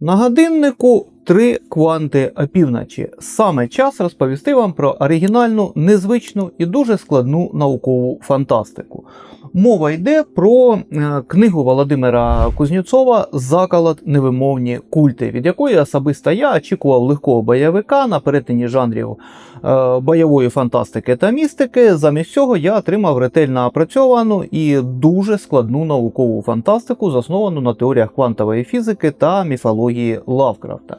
На годиннику три кванти опівночі. Саме час розповісти вам про оригінальну, незвичну і дуже складну наукову фантастику. Мова йде про е, книгу Володимира Кузнєцова Заколот невимовні культи, від якої особисто я очікував легкого бойовика на перетині жанрів е, бойової фантастики та містики. Замість цього я отримав ретельно опрацьовану і дуже складну наукову фантастику, засновану на теоріях квантової фізики та міфології Лавкрафта.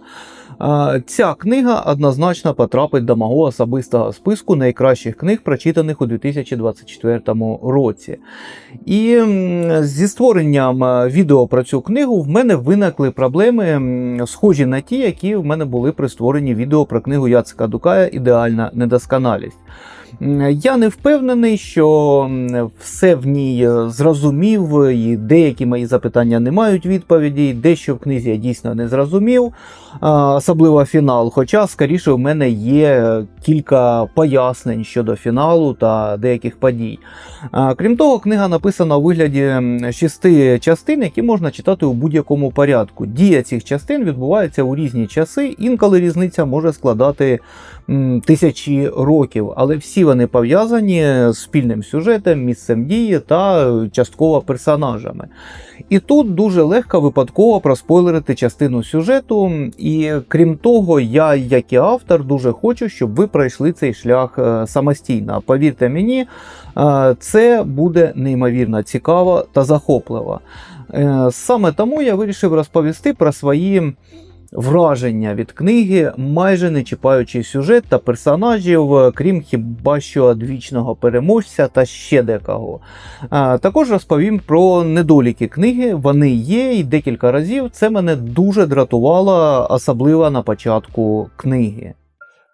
Ця книга однозначно потрапить до мого особистого списку найкращих книг, прочитаних у 2024 році. І зі створенням е, відео про цю книгу в мене виникли проблеми, схожі на ті, які в мене були при створенні відео про книгу Яцика Дукая Ідеальна недосконалість. Я не впевнений, що все в ній е, зрозумів, і деякі мої запитання не мають відповіді, дещо в книзі я дійсно не зрозумів, особливо фінал. Хоча, скоріше, в мене є кілька пояснень щодо фіналу та деяких подій. Крім того, книга написана у вигляді шести частин, які можна читати у будь-якому порядку. Дія цих частин відбувається у різні часи, інколи різниця може складати тисячі років, але всі вони пов'язані з спільним сюжетом, місцем дії та е, частково персонажами. І тут дуже легко випадково проспойлерити частину сюжету. І крім того, я, як і автор, дуже хочу, щоб ви пройшли цей шлях е, самостійно. Повірте мені, е, це буде неймовірно цікаво та захопливо. Саме тому я вирішив розповісти про свої враження від книги, майже не чіпаючи сюжет та персонажів, крім хіба що одвічного переможця та ще декого. Також розповім про недоліки книги. Вони є, і декілька разів це мене дуже дратувало, особливо на початку книги.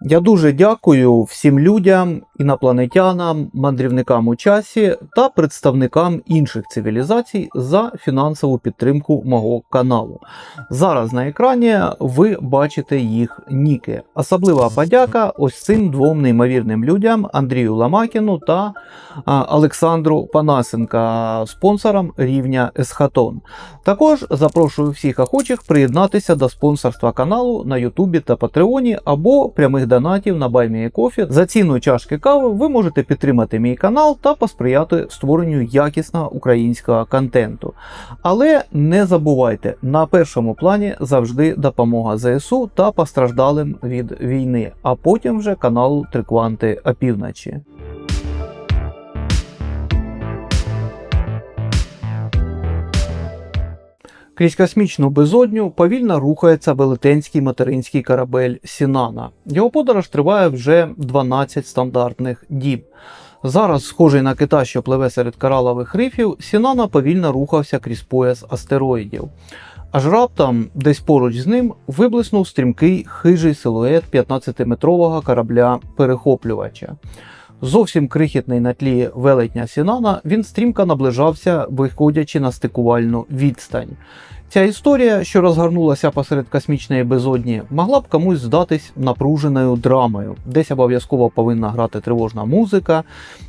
Я дуже дякую всім людям, інопланетянам, мандрівникам у часі та представникам інших цивілізацій за фінансову підтримку мого каналу. Зараз на екрані ви бачите їх ніки. Особлива подяка ось цим двом неймовірним людям Андрію Ламакіну та Олександру Панасенка, спонсорам рівня Есхатон. Також запрошую всіх охочих приєднатися до спонсорства каналу на Ютубі та Патреоні або прямих донатів на BuyMeACoffee. За ціну чашки кави ви можете підтримати мій канал та посприяти створенню якісного українського контенту. Але не забувайте, на першому плані завжди допомога ЗСУ та постраждалим від війни, а потім вже каналу Трикванти опівночі. Крізь космічну безодню повільно рухається велетенський материнський корабель Сінана. Його подорож триває вже 12 стандартних діб. Зараз, схожий на кита, що пливе серед коралових рифів, Сінана повільно рухався крізь пояс астероїдів. Аж раптом, десь поруч з ним, виблиснув стрімкий хижий силует 15-метрового корабля-перехоплювача. Зовсім крихітний на тлі велетня Сінана, він стрімко наближався, виходячи на стикувальну відстань. Ця історія, що розгорнулася посеред космічної безодні, могла б комусь здатись напруженою драмою. Десь обов'язково повинна грати тривожна музика,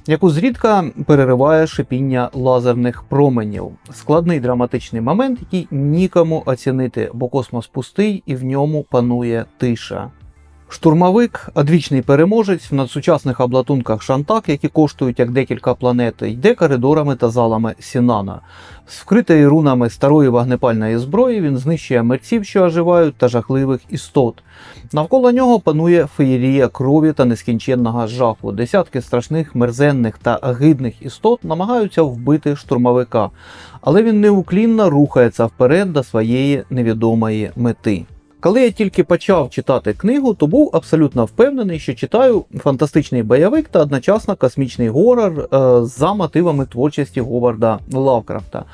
яку зрідка перериває шипіння лазерних променів. Складний драматичний момент, який нікому оцінити, бо космос пустий і в ньому панує тиша. Штурмовик, одвічний переможець в надсучасних облатунках Шантак, які коштують як декілька планет, йде коридорами та залами Сінана. З вкритої рунами старої вогнепальної зброї він знищує мерців, що оживають, та жахливих істот. Навколо нього панує феєрія крові та нескінченного жаху. Десятки страшних, мерзенних та агидних істот намагаються вбити штурмовика, але він неуклінно рухається вперед до своєї невідомої мети. Коли я тільки почав читати книгу, то був абсолютно впевнений, що читаю фантастичний бойовик та одночасно космічний горор е, за мотивами творчості Говарда Лавкрафта.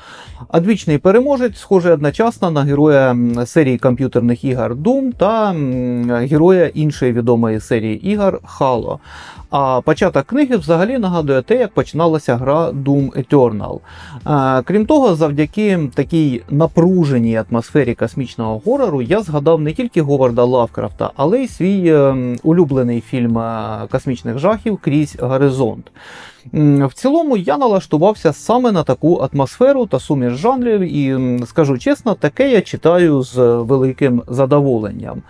Адвічний переможець схожий одночасно на героя серії комп'ютерних ігор Doom та героя іншої відомої серії ігор Halo. А початок книги взагалі нагадує те, як починалася гра Doom Eternal. А, крім того, завдяки такій напруженій атмосфері космічного горору я згадав не тільки Говарда Лавкрафта, але й свій е, улюблений фільм е, космічних жахів Крізь горизонт. В цілому я налаштувався саме на таку атмосферу та суміш жанрів, і скажу чесно, таке я читаю з великим задоволенням.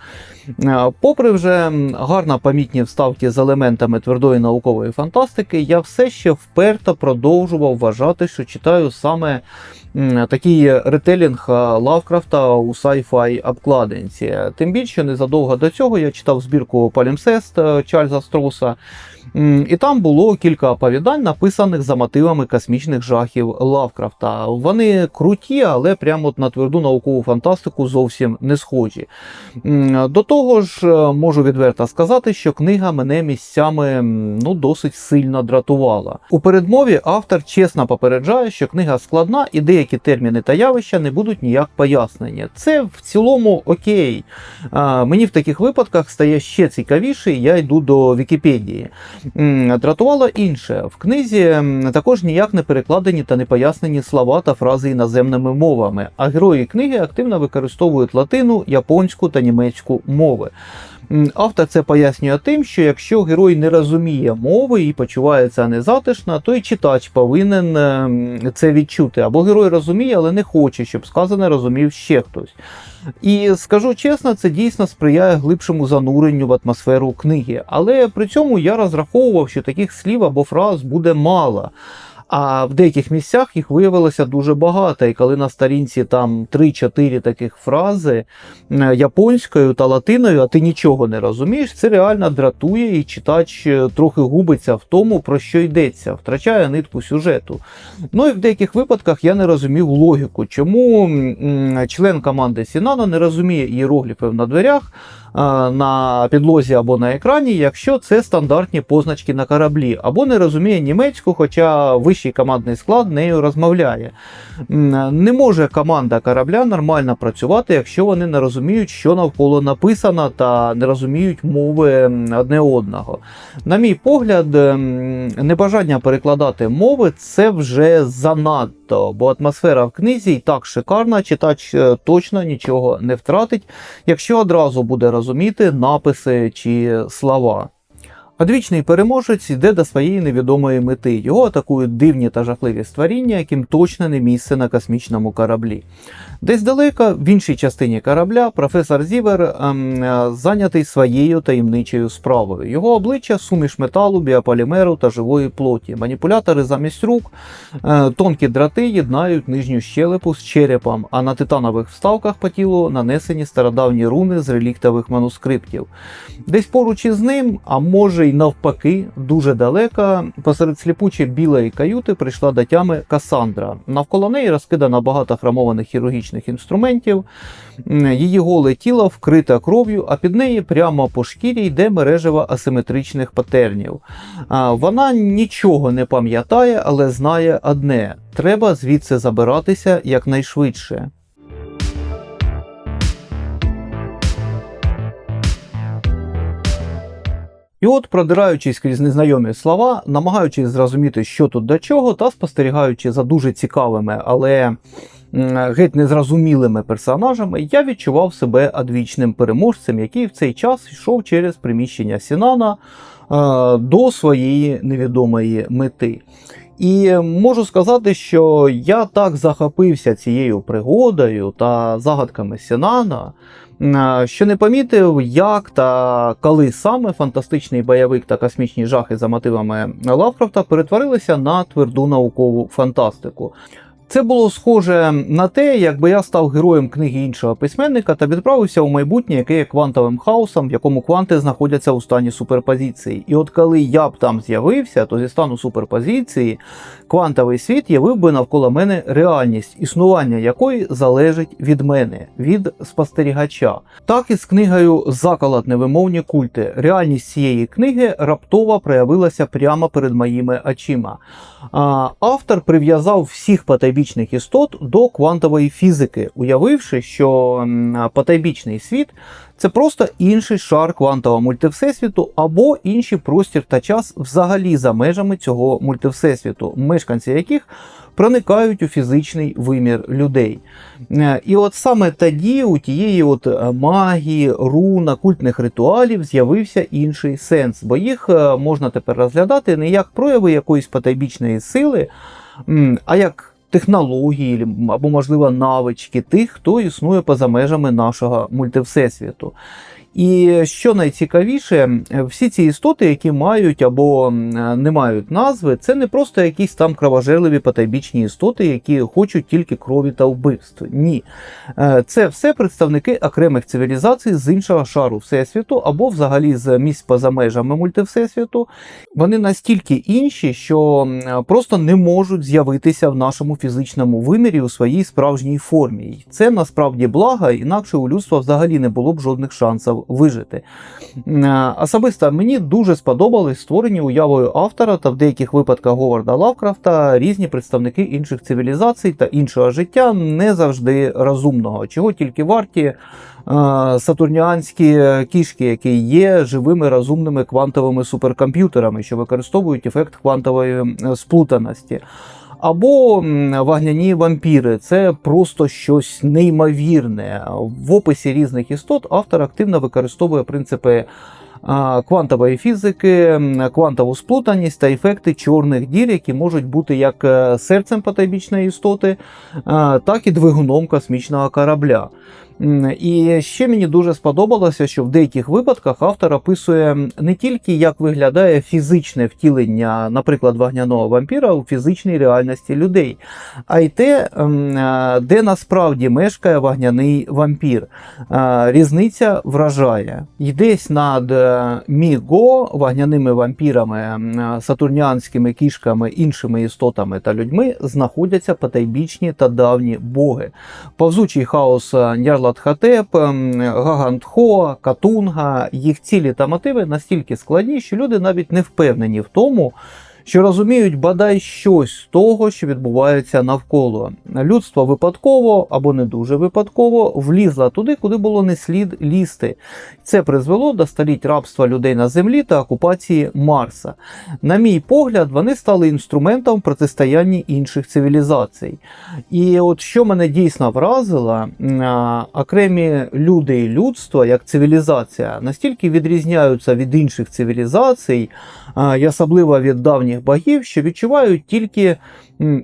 Е, Попри вже гарно помітні вставки з елементами твердої наукової фантастики, я все ще вперто продовжував вважати, що читаю саме такий ретелінг е, Лавкрафта у sci-fi обкладинці. Тим більше незадовго до цього я читав збірку Палімсест е, Чарльза Строуса. І там було кілька оповідань, написаних за мотивами космічних жахів Лавкрафта. Вони круті, але прямо от на тверду наукову фантастику зовсім не схожі. До того ж, е, можу відверто сказати, що книга мене місцями ну, досить сильно дратувала. У передмові автор чесно попереджає, що книга складна і деякі терміни та явища не будуть ніяк пояснені. Це в цілому окей. Мені в таких випадках стає ще цікавіше, і я йду до Вікіпедії. Дратувало інше. В книзі також ніяк не перекладені та не пояснені слова та фрази іноземними мовами, а герої книги активно використовують латину, японську та німецьку мови. Автор це пояснює тим, що якщо герой не розуміє мови і почувається незатишно, то й читач повинен ем, це відчути. Або герой розуміє, але не хоче, щоб сказане розумів ще хтось. І скажу чесно, це дійсно сприяє глибшому зануренню в атмосферу книги. Але при цьому я розраховував, що таких слів або фраз буде мало. А в деяких місцях їх виявилося дуже багато. І коли на сторінці там 3-4 таких фрази е, японською та латиною, а ти нічого не розумієш, це реально дратує, і читач е, трохи губиться в тому, про що йдеться, втрачає нитку сюжету. Ну і в деяких випадках я не розумів логіку, чому член команди Сінана не розуміє ієрогліфів на дверях. е, На підлозі або на екрані, якщо це стандартні позначки на кораблі, або не розуміє німецьку, хоча вищий командний склад нею розмовляє. Не може команда корабля нормально працювати, якщо вони не розуміють, що навколо написано, та не розуміють мови одне одного. На мій погляд, небажання перекладати мови це вже занадто, бо атмосфера в книзі і так шикарна, читач е, точно нічого не втратить, якщо одразу буде розуміти написи чи слова. Одвічний переможець йде до своєї невідомої мети. Його атакують дивні та жахливі створіння, яким точно не місце на космічному кораблі. Десь далеко, в іншій частині корабля, професор Зівер ем, е, зайнятий своєю таємничою справою. Його обличчя суміш металу, біополімеру та живої плоті. Маніпулятори замість рук, е, тонкі драти єднають нижню щелепу з черепом, а на титанових вставках по тілу нанесені стародавні руни з реліктових манускриптів. Десь поруч із ним, а може навпаки, дуже далеко, посеред сліпучої білої каюти прийшла до тями Касандра. Навколо неї розкидано багато хромованих хірургічних інструментів. Її голе тіло вкрите кров'ю, а під неї прямо по шкірі йде мережево асиметричних патернів. Вона нічого не пам'ятає, але знає одне: треба звідси забиратися якнайшвидше. І от, продираючись крізь незнайомі слова, намагаючись зрозуміти, що тут до чого, та спостерігаючи за дуже цікавими, але геть незрозумілими персонажами, я відчував себе одвічним переможцем, який в цей час йшов через приміщення Сінана е, до своєї невідомої мети. І можу сказати, що я так захопився цією пригодою та загадками Сінана, що не помітив, як та коли саме фантастичний бойовик та космічні жахи за мотивами Лавкрафта перетворилися на тверду наукову фантастику. Це було схоже на те, якби я став героєм книги іншого письменника та відправився у майбутнє, яке є квантовим хаосом, в якому кванти знаходяться у стані суперпозиції. І от коли я б там з'явився, то зі стану суперпозиції квантовий світ явив би навколо мене реальність, існування якої залежить від мене, від спостерігача. Так і з книгою Заколот невимовні культи. Реальність цієї книги раптово проявилася прямо перед моїми очима. Автор прив'язав всіх потайбічних потайбічних істот до квантової фізики, уявивши, що потайбічний світ це просто інший шар квантового мультивсесвіту або інший простір та час взагалі за межами цього мультивсесвіту, мешканці яких проникають у фізичний вимір людей. Е, І от саме тоді у тієї от е, магії, рун, окультних ритуалів з'явився інший сенс, бо їх е, можна тепер розглядати не як прояви якоїсь потайбічної сили, а як технології або, можливо, навички тих, хто існує поза межами нашого мультивсесвіту. І що найцікавіше, всі ці істоти, які мають або не мають назви, це не просто якісь там кровожерливі потайбічні істоти, які хочуть тільки крові та вбивств. Ні. Е, Це все представники окремих цивілізацій з іншого шару Всесвіту, або взагалі з місць поза межами мультивсесвіту. Вони настільки інші, що просто не можуть з'явитися в нашому фізичному вимірі у своїй справжній формі. Це насправді благо, інакше у людства взагалі не було б жодних шансів вижити. Е, Особисто мені дуже сподобались створені уявою автора та в деяких випадках Говарда Лавкрафта різні представники інших цивілізацій та іншого життя, не завжди розумного, чого тільки варті е, сатурніанські кішки, які є живими розумними квантовими суперкомп'ютерами, що використовують ефект квантової е, сплутаності. Або вагняні вампіри це просто щось неймовірне. В описі різних істот автор активно використовує принципи квантової фізики, квантову сплутаність та ефекти чорних дір, які можуть бути як е, серцем потайбічної істоти, так і двигуном космічного корабля. І ще мені дуже сподобалося, що в деяких випадках автор описує не тільки як виглядає фізичне втілення, наприклад, вогняного вампіра у фізичній реальності людей, а й те, ем, е, де насправді мешкає вогняний вампір. Е, Різниця вражає. Йдесь над е, Міго, вогняними вампірами, е, сатурніанськими кішками, іншими істотами та людьми знаходяться потайбічні та давні боги. Повзучий хаос е, Ньярлат-Хатеп, ем, Гагантхо, Катунга, їх цілі та мотиви настільки складні, що люди навіть не впевнені в тому, що розуміють бодай щось з того, що відбувається навколо. Людство випадково або не дуже випадково влізло туди, куди було не слід лізти. Це призвело до століть рабства людей на землі та окупації Марса. На мій погляд, вони стали інструментом в протистоянні інших цивілізацій. І от що мене дійсно вразило, окремі люди і людство як цивілізація настільки відрізняються від інших цивілізацій, особливо від давніх богів, що відчувають тільки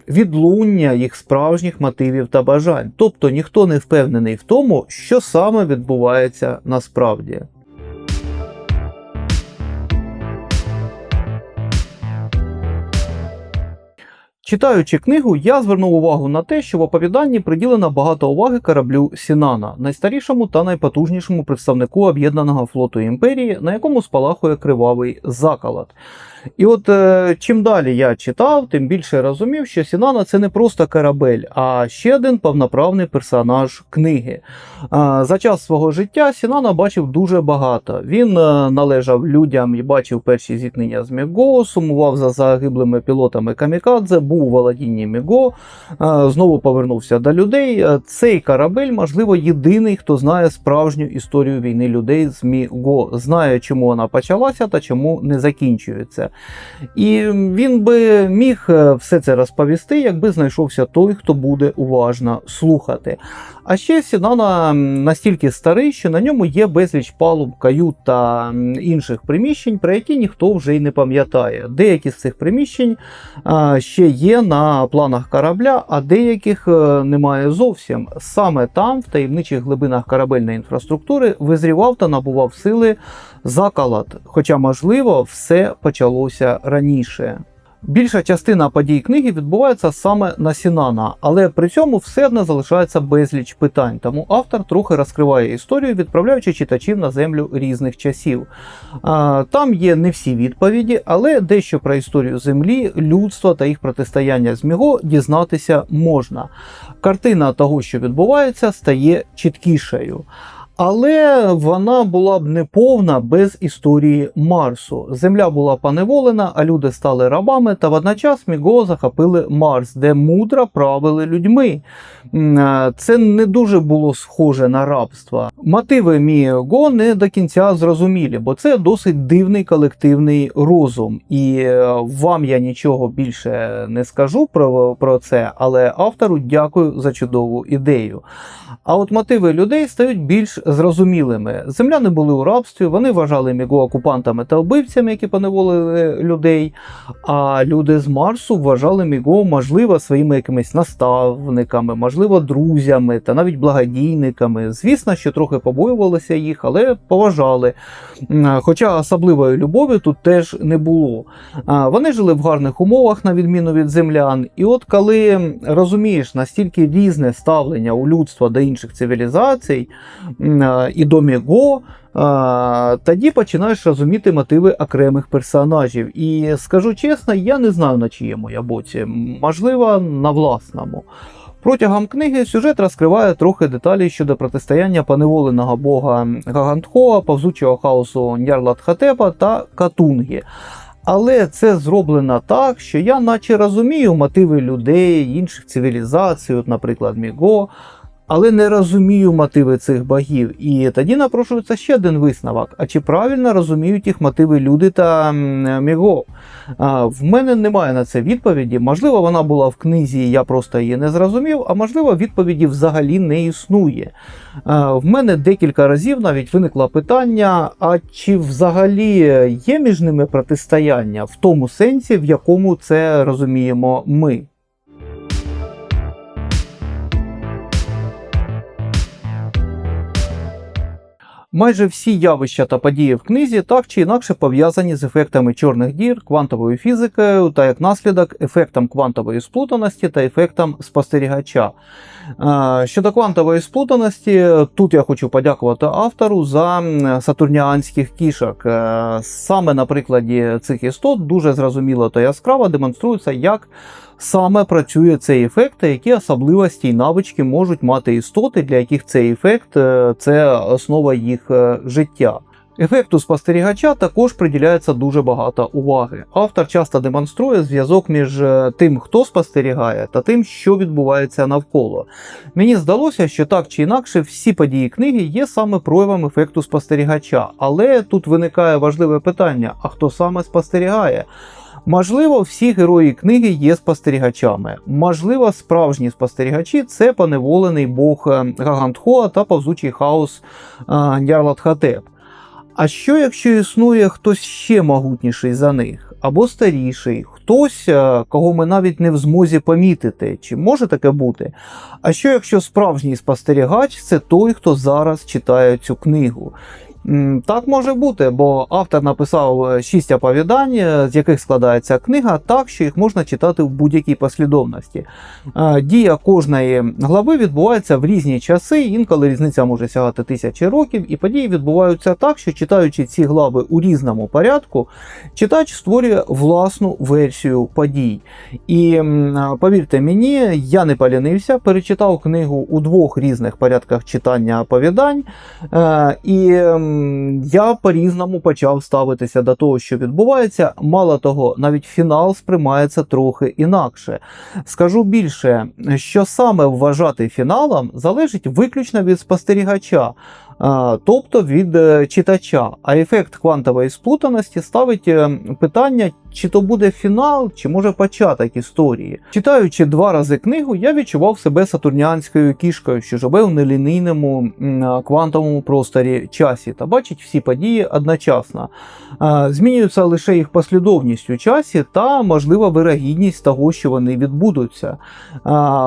відлуння їх справжніх мотивів та бажань. Тобто ніхто не впевнений в тому, що саме відбувається насправді. Читаючи книгу, я звернув увагу на те, що в оповіданні приділено багато уваги кораблю Сінана, найстарішому та найпотужнішому представнику об'єднаного флоту імперії, на якому спалахує кривавий заколот. І от е, чим далі я читав, тим більше розумів, що Сінана це не просто корабель, а ще один повноправний персонаж книги. А, За час свого життя Сінана бачив дуже багато. Він е, належав людям і бачив перші зіткнення з Міго, сумував за загиблими пілотами Камікадзе, був у володінні Міго, е, знову повернувся до людей. Е, Цей корабель, можливо, єдиний, хто знає справжню історію війни людей з Міго, знає, чому вона почалася та чому не закінчується. І він би міг е, все це розповісти, якби знайшовся той, хто буде уважно слухати. А ще Сінана настільки старий, що на ньому є безліч палуб, кают та інших приміщень, про які ніхто вже й не пам'ятає. Деякі з цих приміщень ще є на планах корабля, а деяких е, немає зовсім. Саме там, в таємничих глибинах корабельної інфраструктури, визрівав та набував сили заколот, хоча, можливо, все почалося раніше. Більша частина подій книги відбувається саме на Сінана, але при цьому все одно залишається безліч питань, тому автор трохи розкриває історію, відправляючи читачів на землю різних часів. Там є не всі відповіді, але дещо про історію Землі, людства та їх протистояння з Міго дізнатися можна. Картина того, що відбувається, стає чіткішою. Але вона була б неповна без історії Марсу. Земля була поневолена, а люди стали рабами, та водночас Міго захопили Марс, де мудро правили людьми. Е, Це не дуже було схоже на рабство. Мотиви Міго не до кінця зрозумілі, бо це досить дивний колективний розум. І е, вам я нічого більше не скажу про, про це, але автору дякую за чудову ідею. А от мотиви людей стають більш зрозумілими. Земляни були у рабстві, вони вважали Міго окупантами та вбивцями, які поневолили людей. А люди з Марсу вважали Міго, можливо, своїми якимись наставниками, можливо, друзями та навіть благодійниками. Звісно, що трохи побоювалися їх, але поважали. Хоча особливої любові тут теж не було. Вони жили в гарних умовах, на відміну від землян. І от коли розумієш настільки різне ставлення у людства до інших цивілізацій і до Міго, тоді починаєш розуміти мотиви окремих персонажів. І скажу чесно, я не знаю на чиєму я боці, можливо, на власному. Протягом книги сюжет розкриває трохи деталі щодо протистояння поневоленого бога Гагантхоа, повзучого хаосу Ньярлатхотепа та Катунгі. Але це зроблено так, що я наче розумію мотиви людей, інших цивілізацій, от, наприклад, Міго, але не розумію мотиви цих богів. І тоді напрошується ще один висновок: а чи правильно розуміють їх мотиви люди та Міго? В мене немає на це відповіді. Можливо, вона була в книзі, я просто її не зрозумів, а можливо, відповіді взагалі не існує. В мене декілька разів навіть виникло питання: а чи взагалі є між ними протистояння в тому сенсі, в якому це розуміємо ми? Майже всі явища та події в книзі так чи інакше пов'язані з ефектами чорних дір, квантовою фізикою та як наслідок ефектом квантової сплутаності та ефектом спостерігача. Е, Щодо квантової сплутаності, тут я хочу подякувати автору за сатурніанських кішок. Е, Саме на прикладі цих істот дуже зрозуміло та яскраво демонструється, як саме працює цей ефект які особливості і навички можуть мати істоти, для яких цей ефект е, це основа їх е, життя. Ефекту спостерігача також приділяється дуже багато уваги. Автор часто демонструє зв'язок між е, тим, хто спостерігає, та тим, що відбувається навколо. Мені здалося, що так чи інакше всі події книги є саме проявом ефекту спостерігача, але тут виникає важливе питання: а хто саме спостерігає? Можливо, всі герої книги є спостерігачами. Можливо, справжні спостерігачі це поневолений бог е, Гагантхоа та повзучий хаос е, Ньярлатхотеп. А що якщо існує хтось ще могутніший за них, або старіший, хтось, е, кого ми навіть не в змозі помітити, чи може таке бути? А що якщо справжній спостерігач це той, хто зараз читає цю книгу? Так може бути, бо автор написав е, шість оповідань, е, з яких складається книга, так що їх можна читати в будь-якій послідовності. Е, Дія кожної глави відбувається в різні часи, інколи різниця може сягати тисячі років, і події відбуваються так, що читаючи ці глави у різному порядку, читач створює власну версію подій. І повірте мені, я не полінився, перечитав книгу у двох різних порядках читання оповідань. І я по-різному почав ставитися до того, що відбувається. Мало того, навіть фінал сприймається трохи інакше. Скажу більше, що саме вважати фіналом залежить виключно від спостерігача. Тобто від е, читача, а ефект квантової сплутаності ставить е, питання, чи то буде фінал, чи може початок історії. Читаючи два рази книгу, я відчував себе сатурніанською кішкою, що живе в нелінійному квантовому просторі часі та бачить всі події одночасно. Змінюється лише їх послідовність у часі та можлива вирогідність того, що вони відбудуться.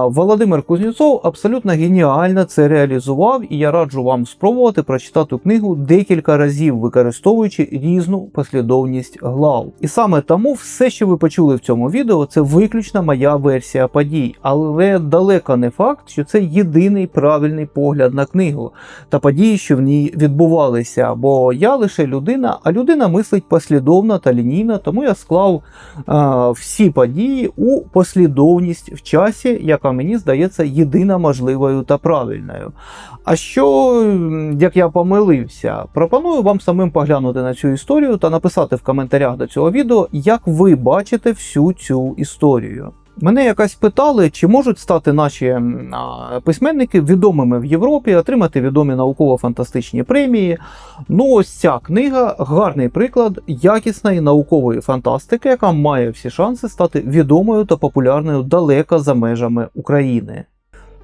Володимир Кузнєцов абсолютно геніально це реалізував, і я раджу вам спробувати прочитати книгу декілька разів, використовуючи різну послідовність глав. І саме тому все, що ви почули в цьому відео, це виключно моя версія подій, але далеко не факт, що це єдиний правильний погляд на книгу та події, що в ній відбувалися. Бо я лише людина, а людина мислить послідовно та лінійно, тому я склав а, всі події у послідовність в часі, яка мені здається єдина можливою та правильною. А що як я помилився, пропоную вам самим поглянути на цю історію та написати в коментарях до цього відео, як ви бачите всю цю історію. Мене якось питали, чи можуть стати наші письменники відомими в Європі, отримати відомі науково-фантастичні премії. Ну, ось ця книга гарний приклад якісної наукової фантастики, яка має всі шанси стати відомою та популярною далеко за межами України.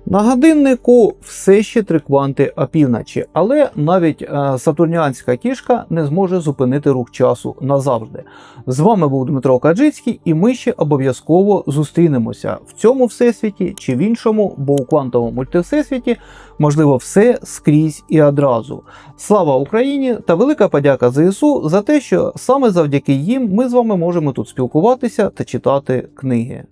На годиннику все ще три кванти опівночі, але навіть е, сатурніанська кішка не зможе зупинити рух часу назавжди. З вами був Дмитро Каджицький, і ми ще обов'язково зустрінемося в цьому всесвіті чи в іншому, бо у квантовому мультивсесвіті можливо все скрізь і одразу. Слава Україні та велика подяка ЗСУ за те, що саме завдяки їм ми з вами можемо тут спілкуватися та читати книги.